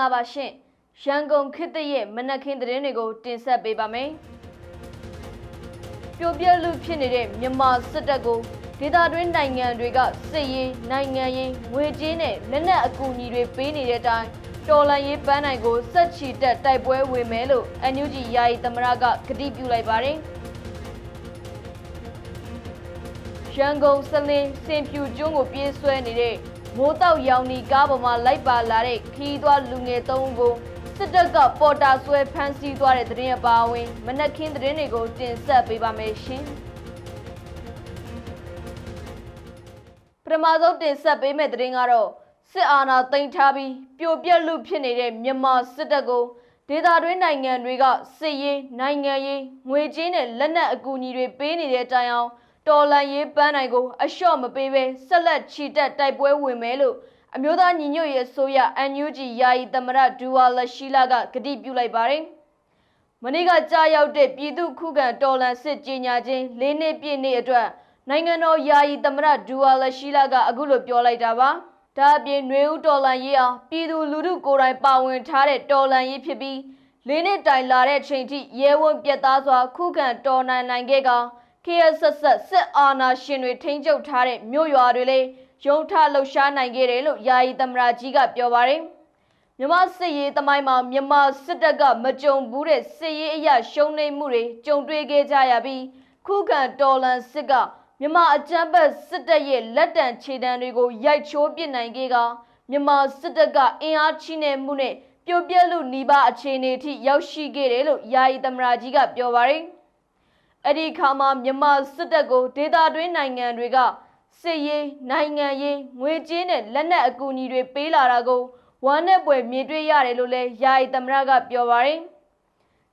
္ဂလာပါရှင်ရန်ကုန်ခေတ်သစ်ရဲ့မနက်ခင်းသတင်းတွေကိုတင်ဆက်ပေးပါမယ်ပြိုပြက်လူဖြစ်နေတဲ့မြန်မာစစ်တပ်ကိုဒေသတွင်းနိုင်ငံတွေကစစ်ရေးနိုင်ငံရေးငွေကြေးနဲ့လက်နက်အကူအညီတွေပေးနေတဲ့အတိုင်းတော်လန်ရေးပန်းနိုင်ကိုစက်ချီတက်တိုက်ပွဲဝင်မယ်လို့ NUG ယာယီသမရကကတိပြုလိုက်ပါတယ်ရန်ကုန်စလင်းစင်ဖြူကျွန်းကိုပြေးဆွဲနေတဲ့ မိုးတောက်ရောင်နီကားပေါ်မှာလိုက်ပါလာတဲ့ခီးသွွားလူငယ်သုံးဦးကိုစစ်တပ်ကပေါ်တာဆွဲဖမ်းဆီးသွားတဲ့သတင်းအပါအဝင်မနက်ခင်းသတင်းတွေကိုတင်ဆက်ပေးပါမယ်ရှင်။ပထမဆုံးတင်ဆက်ပေးမယ့်သတင်းကတော့စစ်အာဏာသိမ်းထားပြီးပြိုပြက်လူဖြစ်နေတဲ့မြန်မာစစ်တပ်ကိုဒေသတွင်းနိုင်ငံတွေကစစ်ရေးနိုင်ငံရေးငွေကြေးနဲ့လက်နက်အကူအညီတွေပေးနေတဲ့တိုင်အောင် တော်လန်ရေးပန်းနိုင်ကိုအလျှော့မပေးဘဲဆက်လက်ချီတက်တိုက်ပွဲဝင်မယ်လို့အမျိုးသားညီညွတ်ရေးအစိုးရ NUG ယာယီသမရဒူဝါလရှိလာကကတိပြုလိုက်ပါတယ်။မနေ့ကကြာရောက်တဲ့ပြည်သူခုခံတော်လှန်စစ်ကြီးညာခြင်း၄နှစ်ပြည့်နေ့အတွက်နိုင်ငံတော်ယာယီသမရဒူဝါလရှိလာကအခုလိုပြောလိုက်တာပါ။ဒါအပြင်ຫນွေဦးတော်လှန်ရေးအားပြည်သူလူထုကိုယ်တိုင်ပါဝင်ထားတဲ့တော်လှန်ရေးဖြစ်ပြီး၄နှစ်တိုင်လာတဲ့ချိန်ထိရဲဝံပြတ်သားစွာခုခံတော်လှန်နိုင်ခဲ့က KSS စစ်အာဏာရှင်တွေထိန်းချုပ်ထားတဲ့မြို့ရွာတွေလည်းရုံထလှုပ်ရှားနိုင်ခဲ့တယ်လို့ယာယီသမရာကြီးကပြောပါတယ်။မြမစစ်ရေးတမိုင်းမှာမြမစစ်တပ်ကမကြုံဘူးတဲ့စစ်ရေးအရာရှုံးနိမ့်မှုတွေကြုံတွေ့ခဲ့ကြရပြီးခုခံတော်လှန်စစ်ကမြမအကြမ်းဖက်စစ်တပ်ရဲ့လက်တံခြေတံတွေကိုရိုက်ချိုးပစ်နိုင်ခဲ့ကမြမစစ်တပ်ကအင်အားချိနေမှုနဲ့ပြိုပြက်လို့နှီးပါအခြေအနေထိရောက်ရှိခဲ့တယ်လို့ယာယီသမရာကြီးကပြောပါတယ်။ အဲ့ဒီခါမှာမြန်မာစစ်တပ်ကိုဒေသတွင်းနိုင်ငံတွေကစစ်ရေးနိုင်ငံရေးငွေကြေးနဲ့လက်နက်အကူအညီတွေပေးလာတာကိုဝမ်းနဲ့ပွဲမြင်တွေ့ရတယ်လို့လည်းယာယီသမရကပြောပါတယ်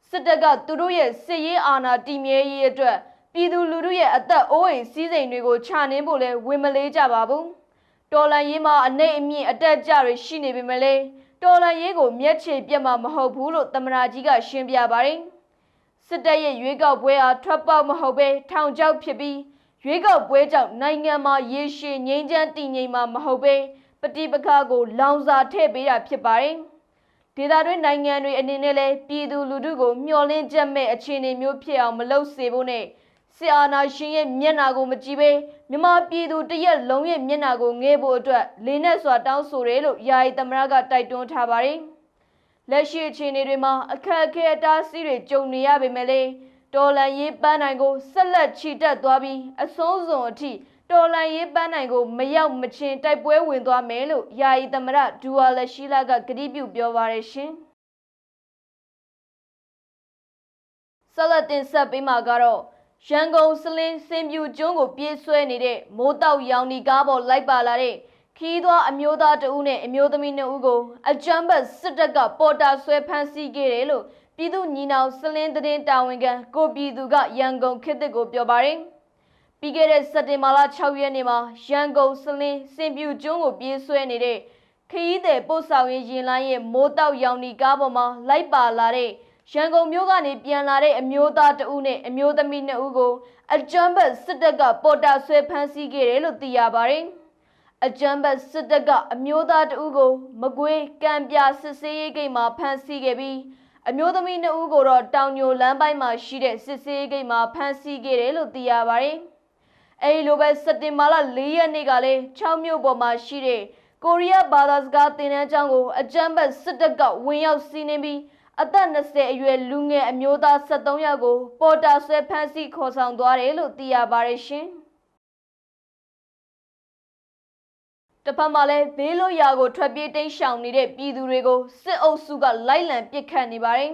စစ်တပ်ကသူတို့ရဲ့စစ်ရေးအာဏာတည်မြဲရေးအတွက်ပြည်သူလူထုရဲ့အသက်အိုးအိမ်စီးစိမ်တွေကိုခြာနှင်းဖို့လည်းဝင်မလေးကြပါဘူးတော်လန်ရေးမှာအနေအမြင့်အတက်ကြတွေရှိနေပေမဲ့လည်းတော်လန်ရေးကိုမျက်ခြေပြတ်မှာမဟုတ်ဘူးလို့သမရာကြီးကရှင်းပြပါတယ် စစ်တပ်ရဲ့ရွေးကောက်ပွဲအားထွက်ပေါက်မဟုတ်ဘဲထောင်ချောက်ဖြစ်ပြီးရွေးကောက်ပွဲကြောင့်နိုင်ငံမှာရေရှည်ငြိမ်းချမ်းတည်ငြိမ်မှာမဟုတ်ဘဲပဋိပက္ခကို လောင်စာထည့်ပေးတာဖြစ်ပါတယ်။ဒေသတွင်းနိုင်ငံတွေအနေနဲ့လည်းပြည်သူလူထုကိုမျှော်လင့်ချက်မဲ့အခြေအနေမျိုးဖြစ်အောင်မလုပ်စေဖို့နဲ့ဆီအာနာရှင်ရဲ့မျက်နာကိုမကြည့်ဘဲမြမပြည်သူတရက်လုံးရဲ့မျက်နာကိုငဲဖို့အတွက်လေးနဲ့စွာတောင်းဆိုတယ်လို့ယာယီသမရကတိုက်တွန်းထားပါတယ်။ လက်ရှိအခြေအနေတွေမှာအခက်အခဲအတားအဆီးတွေကြုံနေရပေမဲ့လည်းတော်လန်ရေးပန်းနိုင်ကိုဆက်လက်ချီတက်သွားပြီးအဆုံးစွန်အထိတော်လန်ရေးပန်းနိုင်ကိုမရောက်မချင်းတိုက်ပွဲဝင်သွားမယ်လို့ယာယီသမရဒူဝါလက်ရှိလာကကတိပြုပြောပါရရှင်ဆက်လက်တင်ဆက်ပေးမှာကတော့ရန်ကုန်စလင်းစင်ပြူကျွန်းကိုပြေးဆွဲနေတဲ့မိုးတောက်ရောင်နီကားပေါ်လိုက်ပါလာတဲ့ ခီးသွွားအမျိုးသားတဦးနဲ့အမျိုးသမီးနှစ်ဦးကိုအကြမ်းဖက်စစ်တပ်ကပေါ်တာဆွဲဖမ်းဆီးခဲ့တယ်လို့ပြည်သူညီနောင်စလင်းသတင်းတာဝန်ခံကိုပြည်သူကရန်ကုန်ခေတ်သစ်ကိုပြောပါတယ်။ပြီးခဲ့တဲ့စက်တင်ဘာလ6ရက်နေ့မှာရန်ကုန်စလင်းစင်ပြူကျွန်းကိုပြေးဆွဲနေတဲ့ခရီးသည်ပို့ဆောင်ရေးရင်လိုင်းရဲ့မိုးတောက်ရောင်နီကားပေါ်မှာလိုက်ပါလာတဲ့ရန်ကုန်မြို့ကနေပြန်လာတဲ့အမျိုးသားတဦးနဲ့အမျိုးသမီးနှစ်ဦးကိုအကြမ်းဖက်စစ်တပ်ကပေါ်တာဆွဲဖမ်းဆီးခဲ့တယ်လို့သိရပါတယ်။ အကြမ်းဖက်စစ်တပ်ကအမျိုးသားတဦးကို မကွေးကံပြစစ်စေးရေးဂိတ်မှာဖမ်းဆီးခဲ့ပြီးအမျိုးသမီးနှစ်ဦးကိုတော့တောင်ညိုလမ်းပိုင်းမှာရှိတဲ့စစ်စေးဂိတ်မှာဖမ်းဆီးခဲ့တယ်လို့သိရပါတယ်။အဲဒီလိုပဲစက်တင်ဘာလ၄ရက်နေ့ကလည်း6မြို့ပေါ်မှာရှိတဲ့ကိုရီးယားဘာသာစကားသင်တန်းကျောင်းကိုအကြမ်းဖက်စစ်တပ်ကဝင်ရောက်စီးနင်းပြီးအသက်20အရွယ်လူငယ်အမျိုးသား73ယောက်ကို ပေါ်တာဆွဲဖမ်းဆီးခေါ်ဆောင်သွားတယ်လို့သိရပါတယ်ရှင်။ တဖက်မှာလည်းဘေးလို့ရာကိုထွက်ပြေးတိမ်းရှောင်နေတဲ့ပြည်သူတွေကိုစစ်အုပ်စုကလိုက်လံပစ်ခတ်နေပါတယ်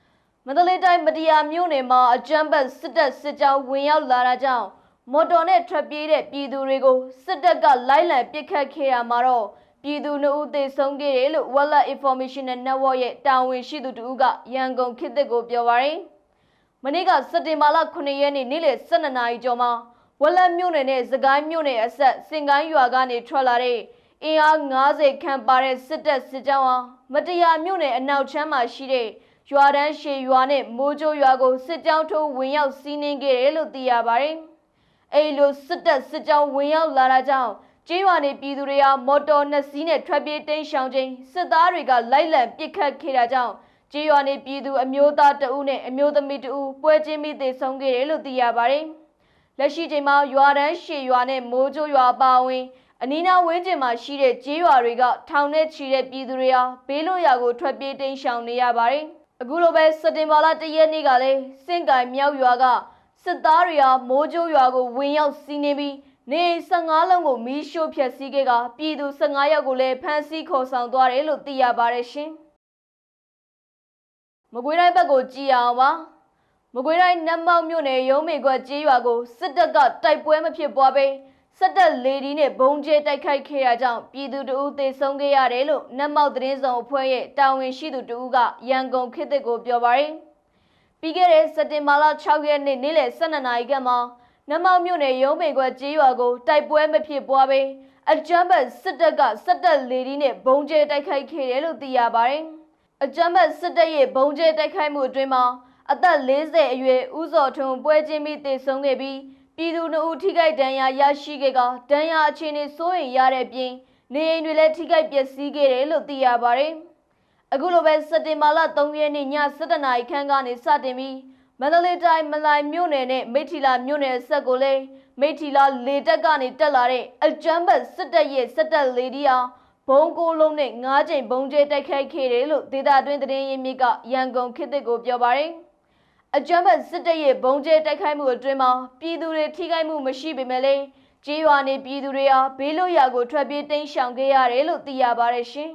။မန္တလေးတိုင်းမတရားမြို့နယ်မှာအကြမ်းဖက်စစ်တပ်စစ်ကြောင်းဝင်ရောက်လာတာကြောင့်မော်တော်နဲ့ထွက်ပြေးတဲ့ပြည်သူတွေကိုစစ်တပ်ကလိုက်လံပစ်ခတ်ခဲ့ရမှာတော့ပြည်သူနှုတ်သေဆုံးခဲ့တယ်လို့ Wallet Informational Network ရဲ့တာဝန်ရှိသူတူကရန်ကုန်ခေတ်သစ်ကိုပြောပါရယ်။မနေ့ကစက်တင်ဘာလ9ရက်နေ့နေ့လယ်12နာရီကျော်မှာ ဝက်လက်မြို့နယ်နဲ့စကိုင်းမြို့နယ်အဆက်စင်ကိုင်းရွာကနေထွက်လာတဲ့အင်အား90ခန့်ပါတဲ့စစ်တပ်စစ်ကြောင်းဟာမတရားမြို့နယ်အနောက်ချမ်းမှာရှိတဲ့ရွာတန်းရှည်ရွာနဲ့မိုးကြိုးရွာကိုစစ်ကြောင်းထိုးဝင်ရောက်စီးနင်းခဲ့တယ်လို့သိရပါတယ်။အဲဒီလိုစစ်တပ်စစ်ကြောင်းဝင်ရောက်လာတာကြောင့်ကျေးရွာနေပြည်သူတွေဟာမော်တော်နှစ်စီးနဲ့ထွက်ပြေးတိမ်းရှောင်ချိန်စစ်သားတွေကလိုက်လံပစ်ခတ်ခဲ့တာကြောင့်ကျေးရွာနေပြည်သူအမျိုးသားတဦးနဲ့အမျိုးသမီးတဦးပွဲချင်းမိသေဆုံးခဲ့တယ်လို့သိရပါတယ်။ လက်ရှိချိန်မှာရွာတန်းရှေရွာနဲ့မိုးကြိုးရွာပါဝင်အနီးနားဝန်းကျင်မှာရှိတဲ့ကျေးရွာတွေကထောင်နဲ့ချီတဲ့ပြည်သူတွေဟာဘေးလွတ်ရာကိုထွက်ပြေးတိမ်းရှောင်နေရပါတယ်။အခုလိုပဲစက်တင်ဘာလ၁ရက်နေ့ကလည်းစင့်ကိုင်မြောက်ရွာကစစ်သားတွေဟာမိုးကြိုးရွာကိုဝင်ရောက်စီးနင်းပြီးနေအိမ်15လုံးကိုမီးရှို့ဖျက်ဆီးခဲ့ကပြည်သူ15ယောက်ကိုလည်းဖမ်းဆီးခေါ်ဆောင်သွားတယ်လို့သိရပါတယ်ရှင်။မကွေးတိုင်းဘက်ကိုကြည့်ရအောင်ပါ။ မကွေးတိုင်းနတ်မောက်မြို့နယ်ရုံးမေကွက်ကျေးရွာကိုစစ်တပ်ကတိုက်ပွဲမဖြစ်ပွားဘဲစစ်တပ်လေဒီနဲ့ဘုံကျဲတိုက်ခိုက်ခဲ့တာကြောင့်ပြည်သူတအုပ်သေဆုံးခဲ့ရတယ်လို့နတ်မောက်သတင်းဆောင်အဖွဲ့ရဲ့တာဝန်ရှိသူတဦးကရန်ကုန်ခေတ်သစ်ကိုပြောပါတယ်။ပြီးခဲ့တဲ့စက်တင်ဘာလ6ရက်နေ့နေ့လယ်12နာရီခန့်မှာနတ်မောက်မြို့နယ်ရုံးမေကွက်ကျေးရွာကိုတိုက်ပွဲမဖြစ်ပွားဘဲအကြမ်းဖက်စစ်တပ်ကစစ်တပ်လေဒီနဲ့ဘုံကျဲတိုက်ခိုက်ခဲ့တယ်လို့သိရပါတယ်။အကြမ်းဖက်စစ်တပ်ရဲ့ဘုံကျဲတိုက်ခိုက်မှုအတွင်းမှာ အသက်40အရွယ်ဦးစော်ထွန်းပွဲချင်းပြီးသေဆုံးခဲ့ပြီးပြည်သူနှုတ်ထိခိုက်ဒဏ်ရာရရှိခဲ့ကဒဏ်ရာအခြေအနေစိုးရိမ်ရတဲ့ပြင်နေအိမ်တွေလည်းထိခိုက်ပျက်စီးခဲ့တယ်လို့သိရပါတယ်။အခုလိုပဲစက်တင်ဘာလ3ရက်နေ့ည7:00နာရီခန့်ကနေစတင်ပြီးမန္တလေးတိုင်းမလိုင်မြို့နယ်နဲ့မိထီလာမြို့နယ်ဆက်ကိုလည်းမိထီလာလေတက်ကနေတက်လာတဲ့အကြမ်းဖက်စစ်တပ်ရဲ့စစ်တပ်လေဒီယာဘုံကိုလုံးနဲ့၅ချိန်ဘုံကျဲတိုက်ခိုက်ခဲ့တယ်လို့ဒေတာတွင်းသတင်းရင်းမြစ်ကရန်ကုန်ခေတ်သစ်ကိုပြောပါတယ်။ အကြမ်းဖက်စစ်တပ်ရဲ့ဘုံကျဲတိုက်ခိုက်မှုအတွင်းမှာပြည်သူတွေထိခိုက်မှုမရှိပေမဲ့လည်းကြေးရွာနေပြည်သူတွေဟာဘေးလွတ်ရာကိုထွက်ပြေးတိမ်းရှောင်ခဲ့ရတယ်လို့သိရပါတယ်ရှင်။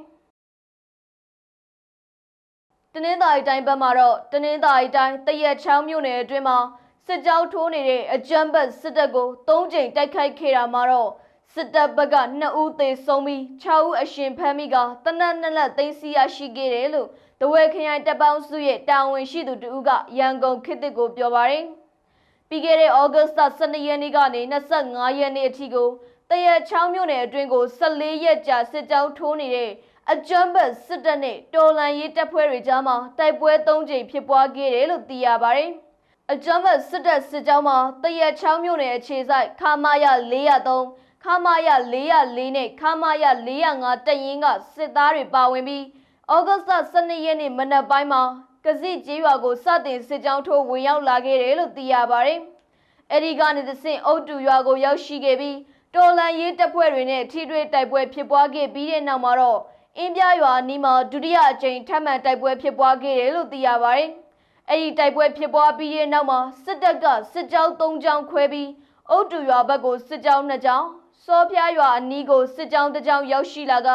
တနင်္သာရီတိုင်းဘက်မှာတော့တနင်္သာရီတိုင်းတရက်ချောင်းမြို့နယ်အတွင်းမှာစစ်ကြောင်းထိုးနေတဲ့အကြမ်းဖက်စစ်တပ်ကို၃ကြိမ်တိုက်ခိုက်ခဲ့တာမှာတော့ စစ်တပ်ဘက်က2ဦးသေဆုံးပြီး6ဦးအရှင်ဖမ်းမိကတနက်နှစ်လက်သိမ်းဆီးရရှိခဲ့တယ်လို့တဝဲခရိုင်တပ်ပေါင်းစုရဲ့တာဝန်ရှိသူတဦးကရန်ကုန်ခေတ်သစ်ကိုပြောပါတယ်။ပြီးခဲ့တဲ့ဩဂတ်စ်လ12ရက်နေ့ကနေ25ရက်နေ့အထိကိုတရက်ချောင်းမြို့နယ်အတွင်းကို14ရက်ကြာစစ်ကြောင်းထိုးနေတဲ့အကြမ်းဖက်စစ်တပ်နဲ့တော်လန်ရေးတပ်ဖွဲ့တွေကြားမှာတိုက်ပွဲ၃ကြိမ်ဖြစ်ပွားခဲ့တယ်လို့သိရပါတယ်။အကြမ်းဖက်စစ်တပ်စစ်ကြောင်းမှာတရက်ချောင်းမြို့နယ်အခြေစိုက်ခမာယ403 ခမာယ404နဲ့ခမာယ405တပ်ရင်းကစစ်သားတွေပါဝင်ပြီးဩဂတ်စ်လ12ရက်နေ့မနက်ပိုင်းမှာကစီကျေးရွာကိုစတင်စစ်ကြောင်းထိုးဝင်ရောက်လာခဲ့တယ်လို့သိရပါတယ်။အဲဒီကနေသစဉ်အုတ်တူရွာကိုရောက်ရှိခဲ့ပြီးတော်လန်ရေးတပ်ဖွဲ့တွေနဲ့ထိတွေ့တိုက်ပွဲဖြစ်ပွားခဲ့ပြီးတဲ့နောက်မှာတော့အင်းပြရွာနီးမှာဒုတိယအကြိမ်ထပ်မံတိုက်ပွဲဖြစ်ပွားခဲ့တယ်လို့သိရပါတယ်။အဲဒီတိုက်ပွဲဖြစ်ပွားပြီးတဲ့နောက်မှာစစ်တပ်ကစစ်ကြောင်း၃ကြောင်းခွဲပြီးအုတ်တူရွာဘက်ကိုစစ်ကြောင်း၂ကြောင်း စောဖျားရွာအနီးကိုစစ်ကြောင်းတစ်ကြောင်းရောက်ရှိလာက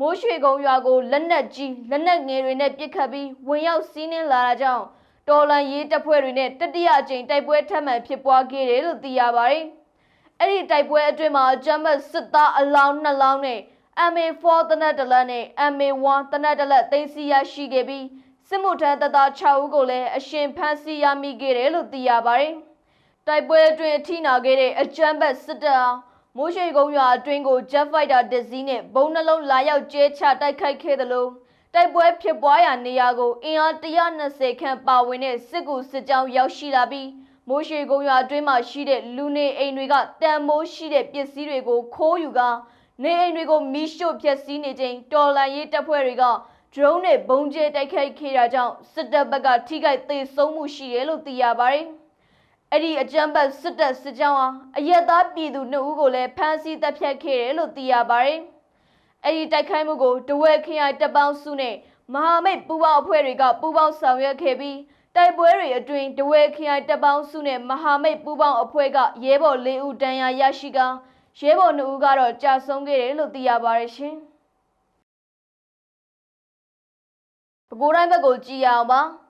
မိုးရွှေကုန်းရွာကိုလက်နက်ကြီးလက်နက်ငယ်တွေနဲ့ပစ်ခတ်ပြီးဝင်ရောက်စီးနင်းလာတာကြောင့်တော်လန်ရေးတပ်ဖွဲ့တွေနဲ့တတိယအကြိမ်တိုက်ပွဲထပ်မံဖြစ်ပွားခဲ့တယ်လို့သိရပါတယ်။အဲ့ဒီတိုက်ပွဲအတွင်းမှာဂျမတ်စစ်သားအလောင်းနှစ်လောင်းနဲ့ MA4 တနက်တလက်နဲ့ MA1 တနက်တလက်သိမ်းဆီးရရှိခဲ့ပြီးစစ်မှုထမ်းတပ်သား6ဦးကိုလည်းအရှင်ဖမ်းဆီးရမိခဲ့တယ်လို့သိရပါတယ်။တိုက်ပွဲအတွင်းအထိနာခဲ့တဲ့အကြမ်းဖက်စစ်တပ်အား မိုးရွှေကုန်းရွာအတွင်းကို Jet Fighter တစ်စီးနဲ့ဘုံနှလုံးလာရောက်ကျဲချတိုက်ခိုက်ခဲ့သလိုတိုက်ပွဲဖြစ်ပွားရာနေရာကိုအင်အား120ခန့်ပါဝင်တဲ့စစ်ကူစစ်ကြောင်းရောက်ရှိလာပြီးမိုးရွှေကုန်းရွာအတွင်းမှာရှိတဲ့လူနေအိမ်တွေကတန်မိုးရှိတဲ့ပစ္စည်းတွေကိုခိုးယူကာနေအိမ်တွေကိုမီးရှို့ဖျက်ဆီးနေချိန်တော်လန်ရေးတပ်ဖွဲ့တွေက drone နဲ့ဘုံကျဲတိုက်ခိုက်ခဲ့တာကြောင့်စစ်တပ်ဘက်ကထိခိုက်သေဆုံးမှုရှိတယ်လို့သိရပါတယ်။ အဲ့ဒီအကြမ်းဖက်စစ်တပ်စစ်ကြောင်းဟာအရက်သားပြည်သူနှစ်ဦးကိုလည်းဖမ်းဆီးတပ်ဖြတ်ခဲ့တယ်လို့သိရပါတယ်။အဲ့ဒီတိုက်ခိုက်မှုကိုတဝဲခရိုင်တပ်ပေါင်းစုနဲ့မဟာမိတ်ပူးပေါင်းအဖွဲ့တွေကပူးပေါင်းဆောင်ရွက်ခဲ့ပြီးတိုက်ပွဲတွေအတွင်းတဝဲခရိုင်တပ်ပေါင်းစုနဲ့မဟာမိတ်ပူးပေါင်းအဖွဲ့ကရဲဘော်၄ဦးတန်းရာရရှိကာရဲဘော်2ဦးကတော့ကြာဆုံးခဲ့တယ်လို့သိရပါတယ်ရှင်။ပဲခူးတိုင်းဘက်ကိုကြည်ရအောင်ပါ။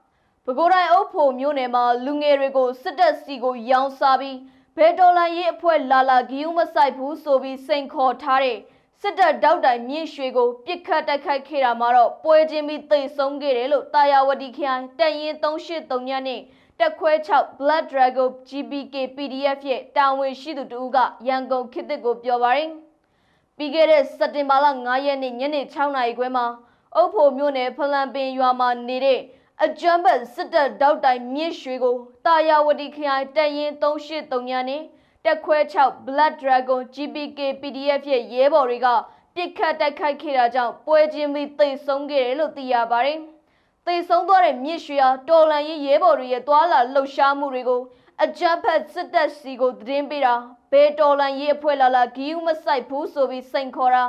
ပဲခူးတိုင်းအုပ်ဖို့မြို့နယ်မှာလူငယ်တွေကိုစစ်တပ်စီကိုရောင်းစားပြီးဘယ်တော်လန်ရေးအဖွဲ့လာလာဂီယူမဆိုင်ဘူးဆိုပြီးစိန်ခေါ်ထားတဲ့စစ်တပ်တောက်တိုင်မြင့်ရွှေကိုပြစ်ခတ်တိုက်ခိုက်ခဲ့တာမှာတော့ပွဲချင်းပြီးသိဆုံးခဲ့တယ်လို့တာယာဝတီခရိုင်တန်ရင်383ညနဲ့တက်ခွဲ6 Blood Dragon GBK PDF ရဲ့တာဝန်ရှိသူတဦးကရန်ကုန်ခေတ်သစ်ကိုပြောပါတယ်။ပြီးခဲ့တဲ့စက်တင်ဘာလ9ရက်နေ့ညနေ6နာရီခွဲမှာအုပ်ဖို့မြို့နယ်ဖလန်ပင်ရွာမှာနေတဲ့ အကြမ်းဖက်စစ်တပ်တောက်တိုင်မြင့်ရွှေကိုတာယာဝတီခရိုင်တန်ရင်383ညနဲ့တက်ခွဲ6 Blood Dragon GPK PDF ရဲ့ရဲဘော်တွေကပြစ်ခတ်တိုက်ခိုက်ခဲ့တာကြောင့်ပွဲချင်းပြီးတိတ်ဆုံးခဲ့တယ်လို့သိရပါတယ်။တိတ်ဆုံးသွားတဲ့မြစ်ရွှေဟာတော်လန်ရေးရဲဘော်တွေရဲ့သွာလာလှုပ်ရှားမှုတွေကိုအကြမ်းဖက်စစ်တပ်စီကိုသတင်းပေးတာဘယ်တော်လန်ရေးအဖွဲ့လာလာဂီးဦးမဆိုင်ဘူးဆိုပြီးစိန်ခေါ်တာ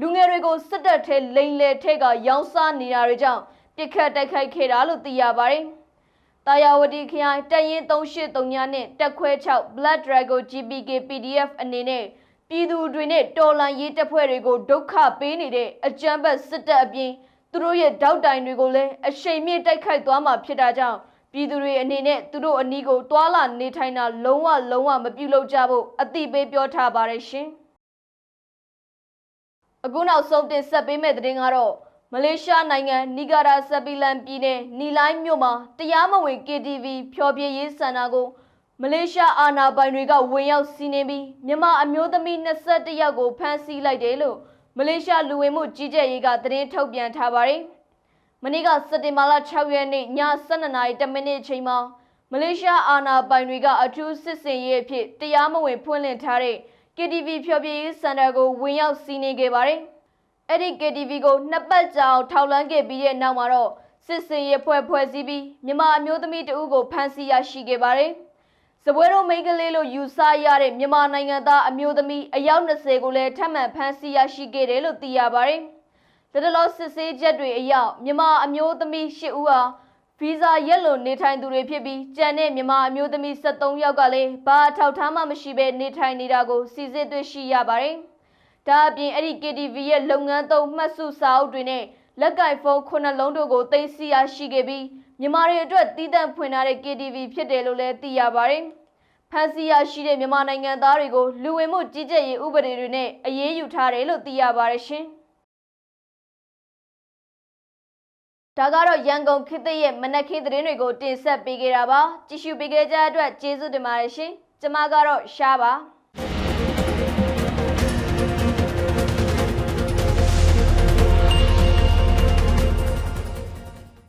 လူငယ်တွေကိုစစ်တပ်ထဲလိန်လေထဲကရောင်းစားနေတာတွေကြောင့် ပြစ်ခတ်တိုက်ခိုက်ခဲ့တာလို့သိရပါတယ်။တာယာဝတီခရိုင်တပ်ရင်း383နဲ့တက်ခွဲ6 Blood Dragon GPK PDF အနေနဲ့ပြည်သူတွေနဲ့တော်လန်ရေးတပ်ဖွဲ့တွေကိုဒုက္ခပေးနေတဲ့အကြမ်းဖက်စစ်တပ်အပြင်သူတို့ရဲ့တောက်တိုင်တွေကိုလည်းအရှိန်မြင့်တိုက်ခိုက်သွားမှာဖြစ်တာကြောင့်ပြည်သူတွေအနေနဲ့သူတို့အနီးကိုတွာလာနေထိုင်တာလုံးဝလုံးဝမပြုလုပ်ကြဖို့အသိပေးပြောထားပါတယ်ရှင်။အခုနောက်ဆုံးတင်ဆက်ပေးမယ့်သတင်းကတော့ မလေးရှားနိုင်ငံနီဂါရာဆပ်ပီလန်ပြည်နယ်နီလိုင်းမြို့မှာတရားမဝင် KTV ဖျော်ဖြေရေးစင်တာကိုမလေးရှားအာဏာပိုင်တွေကဝင်ရောက်စီးနင်းပြီးမြန်မာအမျိုးသမီး21ယောက်ကိုဖမ်းဆီးလိုက်တယ်လို့မလေးရှားလူဝင်မှုကြီးကြပ်ရေးကသတင်းထုတ်ပြန်ထားပါတယ်။မနေ့ကစက်တင်ဘာလ6ရက်နေ့ည12:00မိနစ်အချိန်မှာမလေးရှားအာဏာပိုင်တွေကအထူးစစ်စင်ရေးအဖြစ်တရားမဝင်ဖွင့်လှစ်ထားတဲ့ KTV ဖျော်ဖြေရေးစင်တာကိုဝင်ရောက်စီးနင်းခဲ့ပါတယ်။ အဲ့ဒီ KTV ကိုနှစ်ပတ်ကြာအောင်ထောက်လန်းခဲ့ပြီးတဲ့နောက်မှာတော့စစ်စင်ရေးဖွဲ့ဖွဲ့စည်းပြီးမြန်မာအမျိုးသမီးတဦးကိုဖမ်းဆီးရရှိခဲ့ပါတယ်။စပွဲတော်မိန်းကလေးလို့ယူဆရတဲ့မြန်မာနိုင်ငံသားအမျိုးသမီးအယောက်20ကိုလည်းထပ်မံဖမ်းဆီးရရှိခဲ့တယ်လို့သိရပါတယ်။ဒါတလို့စစ်ဆေးချက်တွေအရမြန်မာအမျိုးသမီး10ဦးဟာဗီဇာရက်လွန်နေထိုင်သူတွေဖြစ်ပြီးကြံတဲ့မြန်မာအမျိုးသမီး73ယောက်ကလည်းဘာအထောက်ထားမှမရှိဘဲနေထိုင်နေတာကိုစီစစ်တွေ့ရှိရပါတယ်။ ဒါအပြင်အဲ့ဒီ KTV ရဲ့လုပ်ငန်းသုံးမှတ်စုစာအုပ်တွေနဲ့လက်ကင်ဖုန်းခုနှလုံးတို့ကိုသိမ်းဆည်းရရှိခဲ့ပြီးမြန်မာတွေအတွက်တည်တံ့ဖွင့်ထားတဲ့ KTV ဖြစ်တယ်လို့လည်းသိရပါတယ်။ဖမ်းဆီးရရှိတဲ့မြန်မာနိုင်ငံသားတွေကိုလူဝင်မှုကြီးကြပ်ရေးဥပဒေတွေနဲ့အရေးယူထားတယ်လို့သိရပါတယ်ရှင်။ဒါကတော့ရန်ကုန်ခေတ်သစ်ရဲ့မနက်ခင်းသတင်းတွေကိုတင်ဆက်ပေးခဲ့တာပါ။ကြည့်ရှုပေးခဲ့ကြတဲ့အတွက်ကျေးဇူးတင်ပါတယ်ရှင်။ကျွန်မကတော့ရှားပါ။